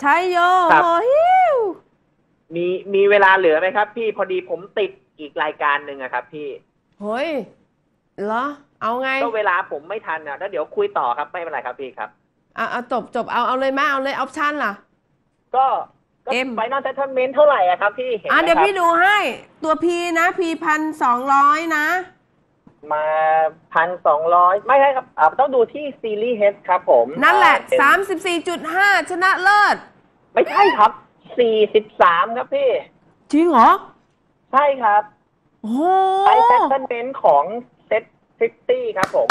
ใช้โยครับ โหฮิวมีมีเวลาเหลือไหมครับ พี่พอดีผมติดอีกรายการหนึ่งอะครับ พี่เฮ้ยเหรอ เอาไง ก็เวลาผมไม่ทันอะแล้วเดี๋ยวคุยต่อครับไม่เป็นไรครับพี่ครับอะเอาจบจบเอาเอาเลยไหมเอาเลยออปชั่นล่ะ ก็ก็เอ็ม ไฟนอลเซตเมนเท่าไหร่อะครับพี่เห็นไหมอะเดี๋ยวครับพี่ดูให้ ตัวพีนะพีพันสองร้อยนะ มาพันสองร้อยไม่ใช่ครับอ่าต้องดูที่ซีรีส์เฮดครับผมนั่นแหละ อ่าเป็นสามสิบสี่จุดห้าชนะเลิศ ไม่ใช่ครับสี่สิบสามครับพี่ จริงเหรอ ใช่ครับโอ้โหไอเซตเมนของเซตฟิฟตี้ครับผม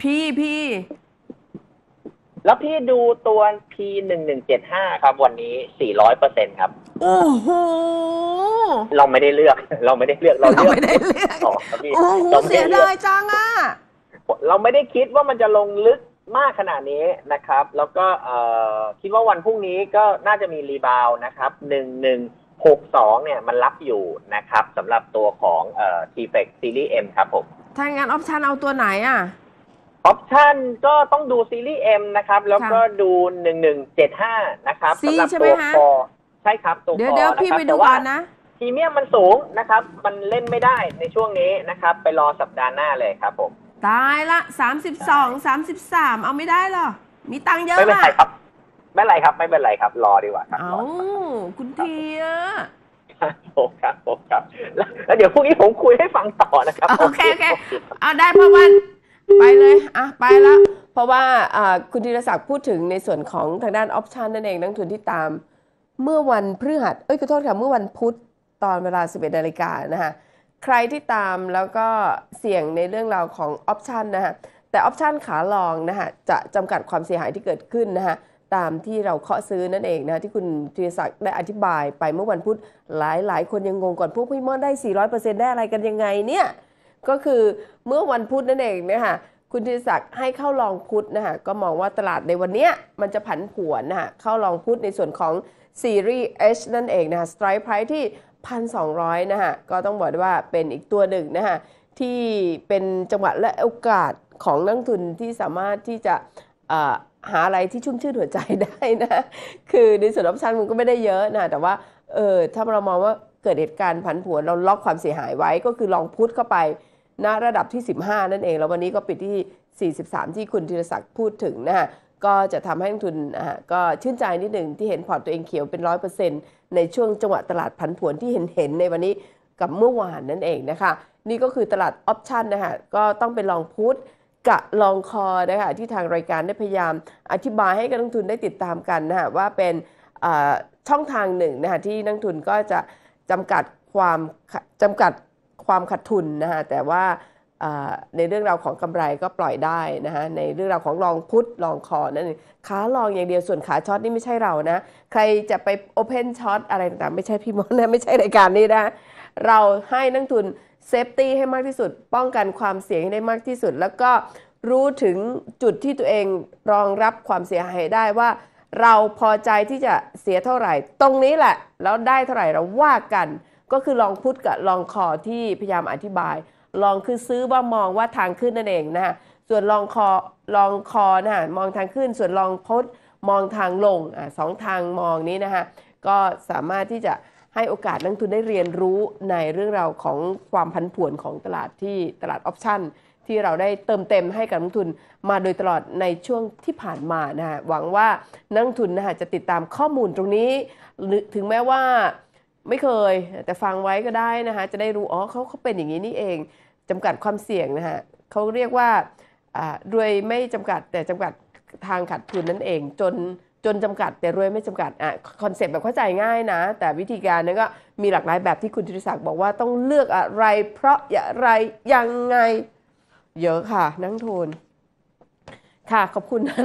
พี่พี่ แล้วพี่ดูตัว P หนึ่งหนึ่งเจ็ดห้าครับ วันนี้สี่ร้อยเปอร์เซ็นครับ โอ้โห เราไม่ได้เลือก เราไม่ได้เลือกเราเราเลือกไม่ได้เลือกต่อครับพี่โอ้โหเราไม่เสีได้ยเลือกดายจังอะ เราไม่ได้คิดว่ามันจะลงลึกมากขนาดนี้นะครับ แล้วก็เอ่อคิดว่าวันพรุ่งนี้ก็น่าจะมีรีบาวด์นะครับหนึ่งหนึ่งหกสองเนี่ยมันรับอยู่นะครับสำหรับตัวของเอ่อ T-Fex Series M ครับผม ถ้างั้นออปชั่นเอาตัวไหนอะ ออปชันก็ต้องดูซีรีส์ M นะครับ แล้วก็ดูหนึ่งหนึ่งเจ็ดห้านะครับ C สำหรับใช่ไหมตัวฮะคอใช่ครับตัวเดี๋ยวคอเดี๋ยวนะพี่ครับไปดูแต่ก่ว่าอนนะพรีเมียมมันสูงนะครับ มันเล่นไม่ได้ในช่วงนี้นะครับ ไปรอสัปดาห์หน้าเลยครับผม ตายละ32 33เอาไม่ได้เหรอ มีตังค์เยอะไม่เป็นนะไรครับ ไม่เป็นไรครับ ไม่เป็นไรครับ รอดีกว่าครับเอารอดีกว่าคุณเทียครับผมครับผมครับแล้วแล้วเดี๋ยวพรุ่งนี้ผมคุยให้ฟังต่อนะครับ โอเคโอเค เอาได้เพราะว่า ไปเลยอะไปละเพราะว่าคุณธีรศักดิ์พูดถึงในส่วนของทางด้านออปชันนั่นเองนักทุนที่ตาม เมื่อวันพฤหัสเอ้ยขอโทษค่ะเมื่อวันพุธตอนเวลา 11นาฬิกานะฮะใครที่ตามแล้วก็เสี่ยงในเรื่องราวของออปชันนะฮะแต่ออปชันขาลองนะฮะจะจำกัดความเสียหายที่เกิดขึ้นนะฮะตามที่เราเคาะซื้อนั่นเองนะที่คุณธีรศักดิ์ได้อธิบายไปเมื่อวันพุธหลายหลายคนยังงงก่อนพวกพี่มอนได้ 400%ได้อะไรกันยังไงเนี่ย ก็คือเมื่อวันพุธนั่นเองนะคะคุณธีรศักดิ์ให้เข้าลองพุธนะคะก็มองว่าตลาดในวันเนี้ยมันจะผันผวนนะคะเข้าลองพุธในส่วนของซีรีส์ H นั่นเองนะคะสไตร์ไพรที่ 1,200นะคะก็ต้องบอกว่าเป็นอีกตัวหนึ่งนะคะที่เป็นจังหวะและโอกาสของนักทุนที่สามารถที่จะหาอะไรที่ชุ่มชื่นหัวใจได้นะ คือในส่วนออปชันมันก็ไม่ได้เยอะนะ แต่ว่า เออถ้าเรามองว่าเกิดเหตุการณ์ผันผวนเราล็อกความเสียหายไว้ก็คือลองพุทเข้าไป ณระดับที่ 15 นั่นเอง แล้ววันนี้ก็ปิดที่ 43 ที่คุณธีรศักดิ์พูดถึงนะฮะก็จะทำให้นักทุนนะฮะก็ชื่นใจนิดหนึ่งที่เห็นพอร์ตตัวเองเขียวเป็น100%ในช่วงจังหวะตลาดผันผวนที่เห็นเห็นในวันนี้กับเมื่อวานนั่นเองนะคะ นี่ก็คือตลาดออปชันนะคะก็ต้องเป็นลองพุทกับลองคอนะคะที่ทางรายการได้พยายามอธิบายให้กับนักทุนได้ติดตามกันนะฮะว่าเป็นอ่าช่องทางหนึ่งนะคะที่นักทุนก็จะจำกัดความจำกัด ความขาดทุนนะคะแต่ว่าในเรื่องราวของกำไรก็ปล่อยได้นะฮะในเรื่องราวของลองพุทลองคอนั่นเองขาลองอย่างเดียวส่วนขาช็อตนี่ไม่ใช่เรานะ ใครจะไปโอเพนช็อตอะไรต่างๆ ไม่ใช่พี่มอนนะไม่ใช่รายการนี้นะ เราให้นักทุนเซฟตี้ให้มากที่สุด ป้องกันความเสี่ยงให้ได้มากที่สุด แล้วก็รู้ถึงจุดที่ตัวเองรองรับความเสียหายได้ว่า เราพอใจที่จะเสียเท่าไหร่ ตรงนี้แหละ แล้วได้เท่าไหร่เราว่ากัน ก็คือลองพุทกับลองคอที่พยายามอธิบาย ลองคือซื้อว่ามองว่าทางขึ้นนั่นเองนะฮะส่วนลองคอลองคอนะฮะมองทางขึ้น ส่วนลองพดมองทางลงอะสองทางมองนี้นะฮะก็สามารถที่จะให้โอกาสนักทุนได้เรียนรู้ในเรื่องราวของความผันผวนของตลาดที่ตลาดออปชั่นที่เราได้เติมเต็มให้กับนักทุนมาโดยตลอดในช่วงที่ผ่านมานะฮะหวังว่านักทุนนะฮะจะติดตามข้อมูลตรงนี้ ถึงแม้ว่า ไม่เคย แต่ฟังไว้ก็ได้นะคะจะได้รู้อ๋อเขาเขาเป็นอย่างนี้นี่เองจำกัดความเสี่ยงนะฮะเขาเรียกว่าอ่ารวยไม่จำกัดแต่จำกัดทางขาดทุนนั่นเอง จนจนจำกัดแต่รวยไม่จำกัดอะคอนเซ็ปต์แบบเข้าใจง่ายนะ แต่วิธีการนั้นก็มีหลากหลายแบบที่คุณธิรศักดิ์บอกว่าต้องเลือกอะไร เพราะอะไรยังไงเยอะค่ะ นักลงทุนค่ะขอบคุณนะ